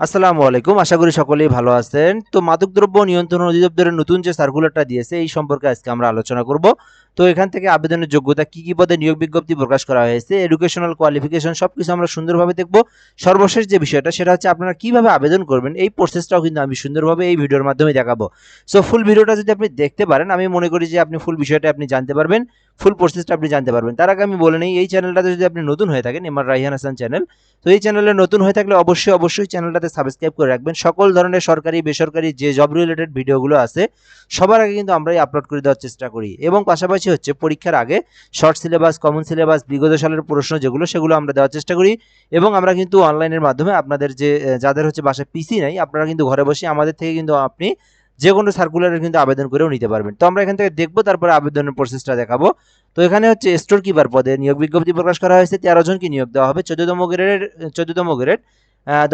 আসসালামু আলাইকুম। আশা করি সকলেই ভালো আছেন। তো মাদকদ্রব্য নিয়ন্ত্রণ অধিদপ্তরের নতুন যে সার্কুলারটা দিয়েছে, এই সম্পর্কে আজকে আমরা আলোচনা করব। তো এখান থেকে আবেদনের যোগ্যতা কি কি পদে নিয়োগ বিজ্ঞপ্তি প্রকাশ করা হয়েছে এডুকেশনাল কোয়ালিফিকেশন সব কিছু আমরা সুন্দরভাবে দেখব। সর্বশেষ যে বিষয়টা, সেটা হচ্ছে আপনারা কীভাবে আবেদন করবেন, এই প্রসেসটাও কিন্তু আমি সুন্দরভাবে এই ভিডিওর মাধ্যমে দেখাবো। সো ফুল ভিডিওটা যদি আপনি দেখতে পারেন, আমি মনে করি যে আপনি ফুল বিষয়টা আপনি জানতে পারবেন। ফুল প্রসেসটা আপনি জানতে পারবেন। তার আগে আমি বলে নিই, এই চ্যানেলটাতে যদি আপনি নতুন হয়ে থাকেন এমআর রাইহান হাসান চ্যানেল তো এই চ্যানেলে নতুন হয়ে থাকলে অবশ্যই অবশ্যই চ্যানেলটাতে সাবস্ক্রাইব করে রাখবেন। সকল ধরনের সরকারি, বেসরকারি যে জব রিলেটেড ভিডিওগুলো আছে, সবার আগে কিন্তু আমরাই আপলোড করে দেওয়ার চেষ্টা করি। এবং পাশাপাশি হচ্ছে পরীক্ষার আগে শর্ট সিলেবাস কমন সিলেবাস বিগত সালের প্রশ্ন যেগুলো, সেগুলো আমরা দেওয়ার চেষ্টা করি। এবং আমরা কিন্তু অনলাইনের মাধ্যমে আপনাদের যে যাদের হচ্ছে বাসায় পিসি নাই, আপনারা কিন্তু ঘরে বসে আমাদের থেকে কিন্তু আপনি যে কোনো সার্কুলারের কিন্তু আবেদন করেও নিতে পারবেন। তো আমরা এখান থেকে দেখব, তারপরে আবেদনের প্রসেসটা দেখাবো। তো এখানে হচ্ছে স্টোর কিপার পদে নিয়োগ বিজ্ঞপ্তি প্রকাশ করা হয়েছে, তেরো জনকে নিয়োগ দেওয়া হবে। চোদ্দতম গ্রেডের চোদ্দতম গ্রেড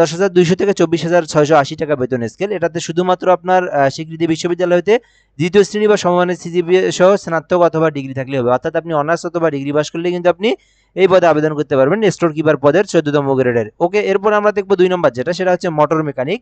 দশ হাজার দুইশো থেকে চব্বিশ হাজার ছয়শো আশি টাকা বেতন স্কেল এটাতে শুধুমাত্র আপনার স্বীকৃতি বিশ্ববিদ্যালয় হতে দ্বিতীয় শ্রেণি বা সমমানের সিজিপিএ সহ স্নাতক অথবা ডিগ্রি থাকলে হবে। অর্থাৎ আপনি অনার্স অথবা ডিগ্রি পাস করলে কিন্তু আপনি এই পদে আবেদন করতে পারবেন স্টোর কিপার পদের চোদ্দতম গ্রেডের ওকে এরপর আমরা দেখব দুই নম্বর যেটা, সেটা হচ্ছে মোটর মেকানিক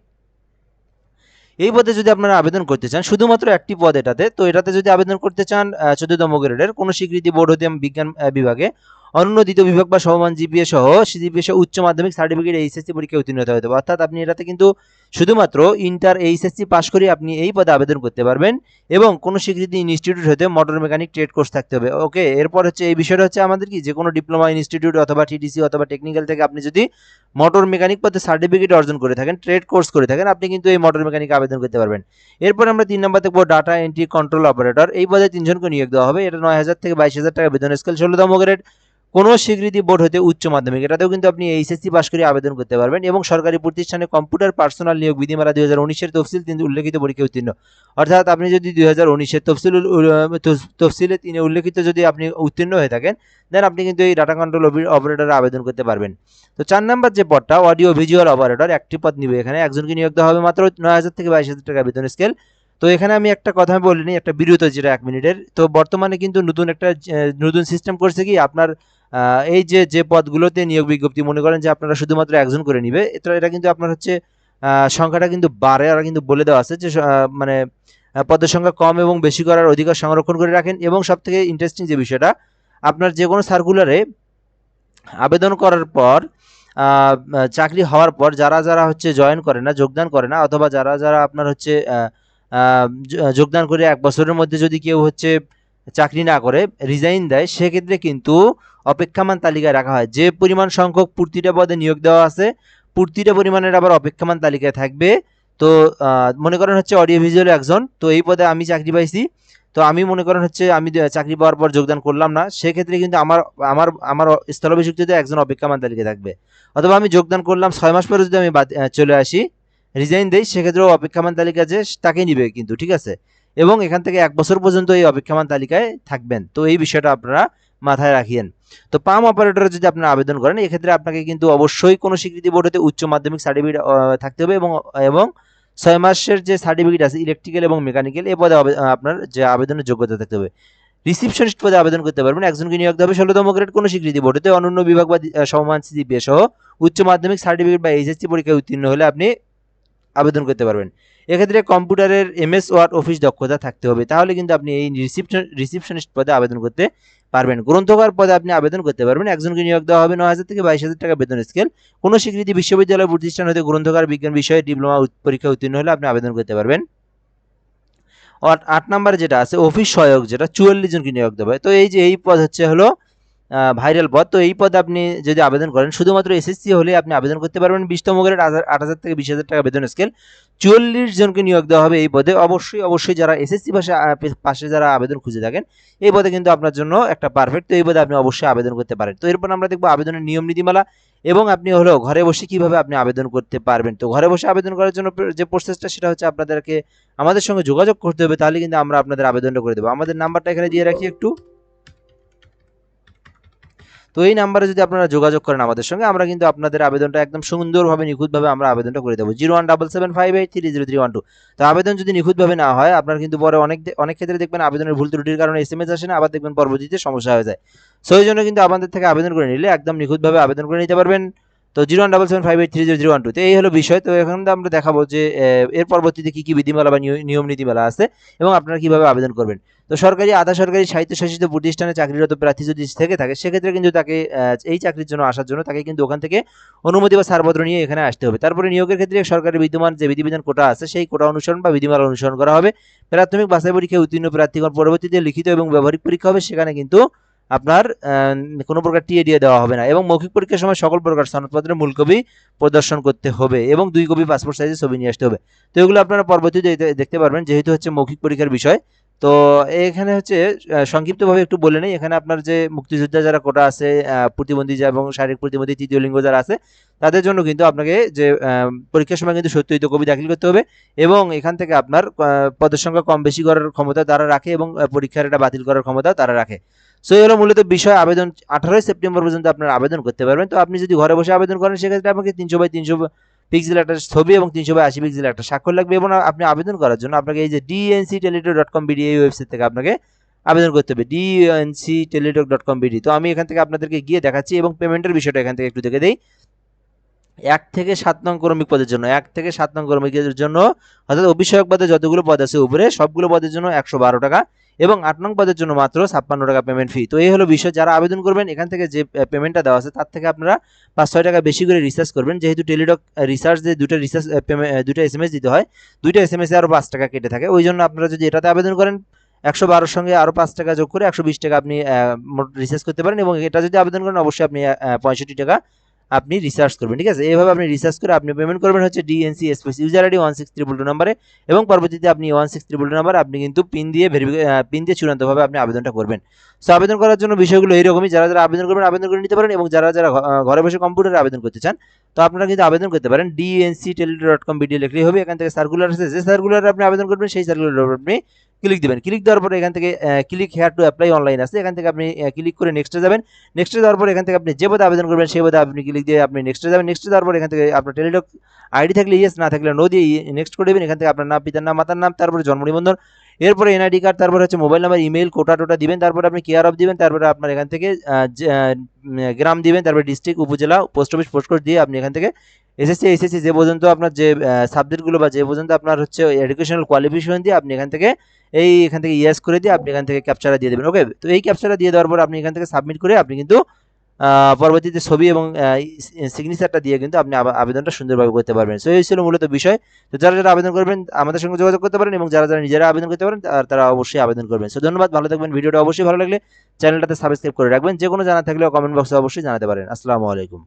এই পদে যদি আপনারা আবেদন করতে চান, শুধুমাত্র একটি পদ এটাতে, তো এটাতে যদি আবেদন করতে চান চোদ্দতম গ্রেডের কোনো স্বীকৃতি বোর্ড হতে বিজ্ঞান বিভাগে অন্য দ্বিতীয় বিভাগ বা সমান জিপিএ সহ সিজিপিএ সহ উচ্চ মাধ্যমিক সার্টিফিকেট এইচএসসি পরীক্ষায় উত্তীর্ণ হতে হবে। অর্থাৎ আপনি এটাতে কিন্তু শুধুমাত্র ইন্টার এইচএসসি পাশ করে আপনি এই পদে আবেদন করতে পারবেন এবং কোনো স্বীকৃতি ইনস্টিটিউট হতে মোটর মেকানিক ট্রেড কোর্স থাকতে হবে। ওকে এরপর হচ্ছে এই বিষয়টা হচ্ছে আমাদের কি? যে কোনো ডিপ্লোমা ইনস্টিটিউট অথবা টিটিসি অথবা টেকনিক্যাল থেকে আপনি যদি মোটর মেকানিক পদে সার্টিফিকেট অর্জন করে থাকেন ট্রেড কোর্স করে থাকেন, আপনি কিন্তু এই মোটর মেকানিক আবেদন করতে পারবেন। এরপর আমরা তিন নম্বর দেখব ডাটা এন্ট্রি কন্ট্রোল অপারেটর এই পদে তিনজনকে নিয়োগ দেওয়া হবে। এটা নয় হাজার থেকে বাইশ হাজার টাকা বেতন স্কেল ষোলোতম গ্রেড কোনো স্বীকৃতি বোর্ড হতে উচ্চ মাধ্যমিক। এটাতেও কিন্তু আপনি এইচএসসি পাশ করে আবেদন করতে পারবেন এবং সরকারি প্রতিষ্ঠানে কম্পিউটার পার্সোনাল নিয়োগ বিধিমালা দুই হাজার উনিশের তফসিল তিন উল্লেখিত পরীক্ষা উত্তীর্ণ। অর্থাৎ আপনি যদি দুই হাজার উনিশের তফসিল তফসিলে তিনি উল্লেখিত যদি আপনি উত্তীর্ণ হয়ে থাকেন দেন আপনি কিন্তু এই ডাটা কন্ট্রোল অপারেটরে আবেদন করতে পারবেন। তো চার নাম্বার যে পদটা অডিও ভিজুয়াল অপারেটর একটি পদ নিবে এখানে। একজনকে নিয়োগ দেওয়া হবে মাত্র নয় হাজার থেকে বাইশ হাজার টাকা বেতন স্কেল তো এখানে আমি একটা কথা বলিনি, একটা বিরত যেটা এক মিনিটের। তো বর্তমানে কিন্তু নতুন একটা নতুন সিস্টেম করছে কি, আপনার এই যে যে পদগুলোতে নিয়োগ বিজ্ঞপ্তি মনে করেন যে আপনারা শুধুমাত্র একজন করে নিবে এটা এটা কিন্তু আপনার হচ্ছে সংখ্যাটা কিন্তু বাড়ে। আর কিন্তু বলে দেওয়া আছে যে মানে পদের সংখ্যা কম এবং বেশি করার অধিকার সংরক্ষণ করে রাখেন এবং সব থেকে ইন্টারেস্টিং যে বিষয়টা, আপনার যে কোনো সার্কুলারে আবেদন করার পর চাকরি হওয়ার পর যারা যারা হচ্ছে জয়েন করে না, যোগদান করে না, অথবা যারা যারা আপনার হচ্ছে যোগদান করে এক বছরের মধ্যে যদি কেউ হচ্ছে চাকরি না করে রিজাইন দেয়, সেক্ষেত্রে কিন্তু অপেক্ষামান তালিকায় রাখা হয়। যে পরিমাণ সংখ্যক প্রতিটা পদে নিয়োগ দেওয়া আছে, প্রতিটা পরিমাণের আবার অপেক্ষামান তালিকায় থাকবে। তো মনে করেন হচ্ছে অডিও ভিজুয়াল একজন, তো এই পদে আমি চাকরি পাইছি। তো আমি মনে করেন হচ্ছে আমি চাকরি পাওয়ার পর যোগদান করলাম না, সেক্ষেত্রে কিন্তু আমার আমার আমার স্থলাভিষিক্ততে একজন অপেক্ষামান তালিকায় থাকবে। অথবা আমি যোগদান করলাম, ছয় মাস পরে যদি আমি চলে আসি রিজাইন দেই, সেক্ষেত্রেও অপেক্ষামান তালিকা যে, তাকেই নিবে কিন্তু, ঠিক আছে? এবং এখান থেকে এক বছর পর্যন্ত এই অপেক্ষামান তালিকায় থাকবেন। তো এই বিষয়টা আপনারা মাথায় রাখিয়েন। তো পাম অপারেটরে যদি আপনারা আবেদন করেন, এক্ষেত্রে আপনাকে কিন্তু অবশ্যই কোনো স্বীকৃতি বোর্ড হতে উচ্চ মাধ্যমিক সার্টিফিকেট থাকতে হবে এবং এবং ছয় মাসের যে সার্টিফিকেট আছে, ইলেকট্রিক্যাল এবং মেকানিক্যাল, এ পদে আপনার যে আবেদনের যোগ্যতা থাকতে হবে। রিসিপশনিস্ট পদে আবেদন করতে পারবেন। একজনকে নিয়োগ হবে ষোলোতম গ্রেড কোনো স্বীকৃতি বোর্ড হতে অনন্য বিভাগ বা সমমান সিজিপিএ সহ উচ্চ মাধ্যমিক সার্টিফিকেট বা এইচএসসি পরীক্ষায় উত্তীর্ণ হলে আপনি আবেদন করতে পারবেন। এক্ষেত্রে কম্পিউটারের এমএস ওয়ার্ড অফিস দক্ষতা থাকতে হবে। তাহলে কিন্তু আপনি এই রিসিপশন রিসিপশনিস্ট পদে আবেদন করতে পারবেন। গ্রন্থকার পদে আপনি আবেদন করতে পারবেন। একজনকে নিয়োগ দেওয়া হবে নয় হাজার থেকে বাইশ হাজার টাকা বেতন স্কেল কোনো স্বীকৃতি বিশ্ববিদ্যালয় প্রতিষ্ঠান হতে গ্রন্থকার বিজ্ঞান বিষয়ে ডিপ্লোমা পরীক্ষা উত্তীর্ণ হলে আপনি আবেদন করতে পারবেন। আট নাম্বার যেটা আছে, অফিস সহায়ক যেটা, চুয়াল্লিশ জনকে নিয়োগ দেওয়া হয়। তো এই যে, এই পদ হচ্ছে হলো ভাইরাল পদ তো এই পদে আপনি যদি আবেদন করেন, শুধুমাত্র এসএসসি হলে আপনি আবেদন করতে পারবেন। বিশতম গ্রেড আট হাজার থেকে বিশ হাজার টাকা বেতন স্কেল চুয়াল্লিশ জনকে নিয়োগ দেওয়া হবে এই পদে। অবশ্যই অবশ্যই যারা এসএসসি পাশে পাশে যারা আবেদন খুঁজে থাকেন, এই পদে কিন্তু আপনার জন্য একটা পারফেক্ট তো এই পদে আপনি অবশ্যই আবেদন করতে পারেন। তো এরপর আমরা দেখব আবেদনের নিয়ম নীতিমালা এবং আপনি হলো ঘরে বসে কীভাবে আপনি আবেদন করতে পারবেন। তো ঘরে বসে আবেদন করার জন্য যে প্রসেসটা সেটা হচ্ছে আপনাদেরকে আমাদের সঙ্গে যোগাযোগ করতে হবে। তাহলে কিন্তু আমরা আপনাদের আবেদনটা করে দেবো। আমাদের নাম্বারটা এখানে দিয়ে রাখি একটু। তো এই নাম্বারে যদি আপনারা যোগাযোগ করেন আমাদের সঙ্গে, আমরা কিন্তু আপনাদের আবেদনটা একদম সুন্দরভাবে, নিখুঁতভাবে আমরা আবেদনটা করে দেবো। Zero one double seven five eight three zero three one two. তো আবেদন যদি নিখুঁতভাবে না হয়, আপনার কিন্তু পরে অনেক অনেক ক্ষেত্রে দেখবেন আবেদনের ভুল ত্রুটির কারণে এস এম এস আসে না, আবার দেখবেন পরবর্তীতে সমস্যা হয়ে যায়। সেই জন্য কিন্তু আমাদের থেকে আবেদন করে নিলে একদম নিখুঁতভাবে আবেদন করে নিতে পারবেন। তো zero one double seven five eight three zero zero one two. তো এই হলো বিষয়। তো এখন আমরা দেখাবো যে এর পরবর্তীতে কী কী বিধিমালা বা নিয়- নিয়ম নীতিমালা আছে এবং আপনারা কীভাবে আবেদন করবেন। তো সরকারি, আধা সরকারি স্বায়ত্তশাসিত প্রতিষ্ঠানে চাকরিরত প্রার্থী যদি থেকে থাকে, সেক্ষেত্রে কিন্তু তাকে এই চাকরির জন্য আসার জন্য তাকে কিন্তু ওখান থেকে অনুমতি বা ছাড়পত্র নিয়ে এখানে আসতে হবে। তারপরে নিয়োগের ক্ষেত্রে সরকারের বিদ্যমান যে বিধিবিধান কোটা আছে, সেই কোটা অনুসরণ বা বিধিমালা অনুসরণ করা হবে। প্রাথমিক বাছাই পরীক্ষায় উত্তীর্ণ প্রার্থীগণ পরবর্তীতে লিখিত এবং ব্যবহারিক পরীক্ষা হবে। সেখানে কিন্তু আপনার কোনো প্রকার টিএ দিয়ে দেওয়া হবে না। এবং মৌখিক পরীক্ষার সময় সকল প্রকার সনদপত্রের মূল কপি প্রদর্শন করতে হবে এবং দুই কপি পাসপোর্ট সাইজের ছবি নিয়ে আসতে হবে। তো এগুলো আপনারা পরবর্তীতে দেখতে পারবেন, যেহেতু হচ্ছে মৌখিক পরীক্ষার বিষয়। তো এখানে হচ্ছে সংক্ষিপ্তভাবে একটু বলে নেই, এখানে আপনার যে মুক্তিযোদ্ধা যারা কোটা আছে প্রতিবন্ধী এবং শারীরিক প্রতিবন্ধী, তৃতীয় লিঙ্গ যারা আছে, তাদের জন্য কিন্তু আপনাকে যে পরীক্ষার সময় কিন্তু সত্যিত কবি দাখিল করতে হবে এবং এখান থেকে আপনার পদের সংখ্যা কম বেশি করার ক্ষমতা তারা রাখে এবং পরীক্ষার এটা বাতিল করার ক্ষমতা তারা রাখে। সো এই হলো মূলত বিষয় আবেদন আঠারোই সেপ্টেম্বর পর্যন্ত আপনার আবেদন করতে পারবেন। তো আপনি যদি ঘরে বসে আবেদন করেন, সেক্ষেত্রে আপনাকে তিনশো বাই তিনশো পিক্সেল একটা ছবি এবং তিনশো বাই আশি পিক্সেল একটা স্বাক্ষর লাগবে এবং আপনি আবেদন করার জন্য আপনাকে এই যে DNC Teletalk dot com BD এই ওয়েবসাইট থেকে আপনাকে আবেদন করতে হবে। DNC Teletalk dot com BD তো আমি এখান থেকে আপনাদেরকে গিয়ে দেখাচ্ছি এবং পেমেন্টের বিষয়টা এখান থেকে একটু দেখে দিই। এক থেকে সাত নং কর্মিক পদের জন্য, এক থেকে সাত নং কর্মিকের জন্য অর্থাৎ অভিষেক পদে যতগুলো পদ আছে উপরে সবগুলো পদের জন্য একশো বারো টাকা। এবং আট নং পদের জন্য মাত্র ছাপ্পান্ন টাকা পেমেন্ট ফি তো এই হলো বিষয়। যারা আবেদন করবেন, এখান থেকে যে পেমেন্টটা দেওয়া আছে, তার থেকে আপনারা পাঁচ ছয় টাকা বেশি করে রিচার্জ করবেন। যেহেতু টেলিডক রিচার্জ যে দুটো রিচার্জ দুটো এস এম এস দিতে হয়, দুইটা এস এম এসে আরও পাঁচ টাকা কেটে থাকে। ওই জন্য আপনারা যদি এটাতে আবেদন করেন, একশো বারোর সঙ্গে আরও পাঁচ টাকা যোগ করে একশো বিশ টাকা আপনি রিচার্জ করতে পারেন এবং এটা যদি আবেদন করেন, অবশ্যই আপনি পঁয়ষট্টি টাকা আপনি রিসার্চ করবেন, ঠিক আছে? এইভাবে আপনি রিসার্চ করে আপনি পেমেন্ট করবেন হচ্ছে DNC space user ID one six triple two নাম্বারে এবং পরবর্তীতে আপনি one six triple two number আপনি কিন্তু পিন দিয়ে ভেরিফিকে পিন দিয়ে চূড়ান্তভাবে আপনি আবেদনটা করবেন। সো আবেদন করার জন্য বিষয়গুলো এইরকমই, যারা যারা আবেদন করবেন, আবেদন করে নিতে পারেন এবং যারা যারা ঘরে বসে কম্পিউটারে আবেদন করতে চান, তো আপনারা কিন্তু আবেদন করতে পারেন। DNC Teletalk dot com video লিখলেই হবে, এখান থেকে সার্কুলার আছে, যে সার্কুলারে আপনি আবেদন করবেন, সেই সার্কুলার আপনি ক্লিক দিবেন। ক্লিক দেওয়ার পরে এখান থেকে click here to apply online আছে। এখান থেকে আপনি ক্লিক করে নেক্সটে যাবেন। নেক্সটে যাওয়ার পর এখান থেকে আপনি যে পদে আবেদন করবেন, সেই পদে আপনি ক্লিক দিয়ে আপনি নেক্সটে যাবেন। নেক্সটে যাওয়ার পর এখান থেকে আপনার টেলিটক আইডি থাকলে ইয়েস না থাকলে নো দিয়ে নেক্সট করে দেবেন। এখান থেকে আপনার নাম, পিতার নাম, মাতার নাম, তারপরে জন্ম নিবন্ধন। এরপরে এনআইডি কার্ড তারপর হচ্ছে মোবাইল নাম্বার ইমেল কোটা টোটা দিবেন। তারপরে আপনি কেয়ার অফ দিবেন। তারপরে আপনার এখান থেকে গ্রাম দিবেন। তারপরে ডিস্ট্রিক্ট উপজেলা পোস্ট অফিস পোস্ট কোড দিয়ে আপনি এখান থেকে এসএসসি এসএসসি যে পর্যন্ত আপনার যে সাবজেক্টগুলো বা যে পর্যন্ত আপনার হচ্ছে এডুকেশনাল কোয়ালিফিকেশন দিয়ে আপনি এখান থেকে, এই এখান থেকে ইয়েস করে দিয়ে আপনি এখান থেকে ক্যাপচারটা দিয়ে দেবেন ওকে তো এই ক্যাপচারটা দিয়ে দেওয়ার পর আপনি এখান থেকে সাবমিট করে আপনি কিন্তু পরবর্তীতে ছবি এবং সিগনেচারটা দিয়ে কিন্তু আপনি আবা- আবেদনটা সুন্দরভাবে করতে পারবেন। সো এই ছিল মূলত বিষয়। তো যারা যারা আবেদন করবেন, আমাদের সঙ্গে যোগাযোগ করতে পারেন এবং যারা যারা নিজেরা আবেদন করতে পারেন, তারা- অবশ্যই আবেদন করবেন। সো ধন্যবাদ। ভালো থাকবেন। ভিডিওটা অবশ্যই ভালো লাগলে চ্যানেলটাতে সাবস্ক্রাইব করে রাখবেন। যে কোনো জানা থাকলেও কমেন্ট বক্সে অবশ্যই জানাতে পারেন। আসসালামু আলাইকুম।